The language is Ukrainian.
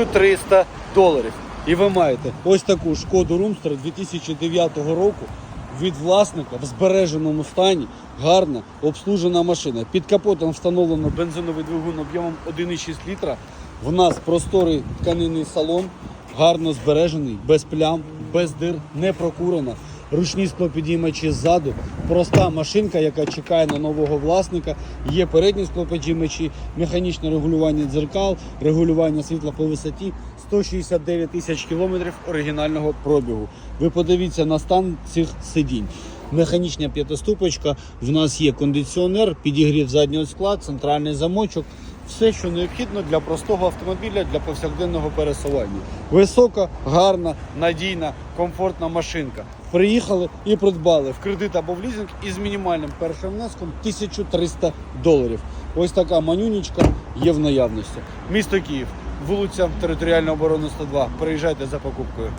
1300 доларів. І ви маєте ось таку шкоду Румстер 2009 року від власника в збереженому стані. Гарна обслужена машина. Під капотом встановлено бензиновий двигун об'ємом 1,6 літра. В нас просторий тканинний салон, гарно збережений, без плям, без дир, не прокурена. Ручні склопідіймачі ззаду, проста машинка, яка чекає на нового власника. Є передні склопідіймачі, механічне регулювання дзеркал, регулювання світла по висоті. 169 тисяч кілометрів оригінального пробігу. Ви подивіться на стан цих сидінь. Механічна п'ятиступочка, в нас є кондиціонер, підігрів заднього скла, центральний замочок. Все, що необхідно для простого автомобіля для повсякденного пересування. Висока, гарна, надійна, комфортна машинка. Приїхали і придбали в кредит або в лізинг із мінімальним першим внеском 1300 доларів. Ось така манюнічка є в наявності. Місто Київ, вулиця Територіальної оборони 102. Приїжджайте за покупкою.